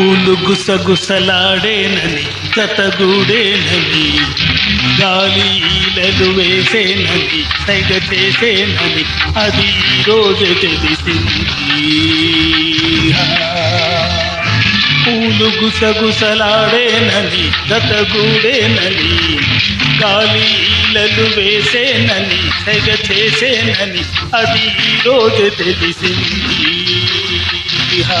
పూలు గుసగుసలాడేనని కతగూడేనని గాలి ఈలలు వేసేనని తెగ చేసేనని అది రోజు తెలిసింది పూలు గుసగుసలాడేనని గతగూడేనని గాలి ఈలలు వేసేనని తెగ చేసేనని అది రోజు తెలిసింది హా.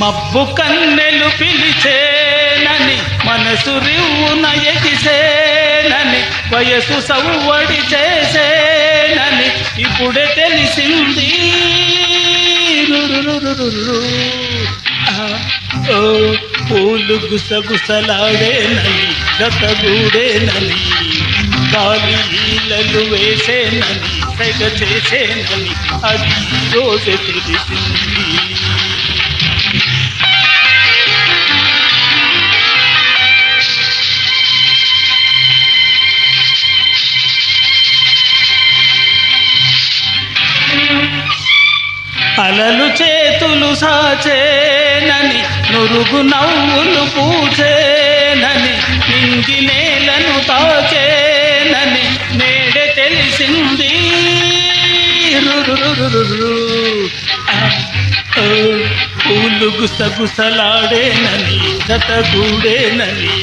మబ్బు కన్నెలు పిలిచేనని మనసు రివ్వున ఎగిసేనని వయసు సవ్వడి చేసేనని ఇప్పుడే తెలిసింది రురురురురురు. ఓ పూలు గుసగుసలాడేనని గతగూడేనని గాలి ఈలలు వేసేనని తెగ చేసేనని అది రోజు తెలిసింది అలలు చేతులు సాచేనని నురుగు నవ్వులు పూచేనని నింగి నేలను తాచేనని నేడే తెలిసింది రురురురురురు. ఆ, ఓ, పూలు గుసగుసలాడేనని జతగూడేనని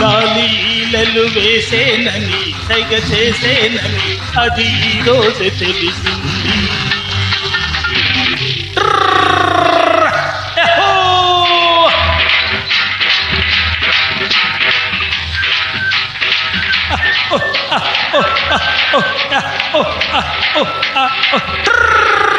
గాలి ఈలలు వేసేనని సైగ చేసేనని అది ఈ రోజు తెలిసింది Oh, ah, oh, ah, oh, ah, oh, ah, oh!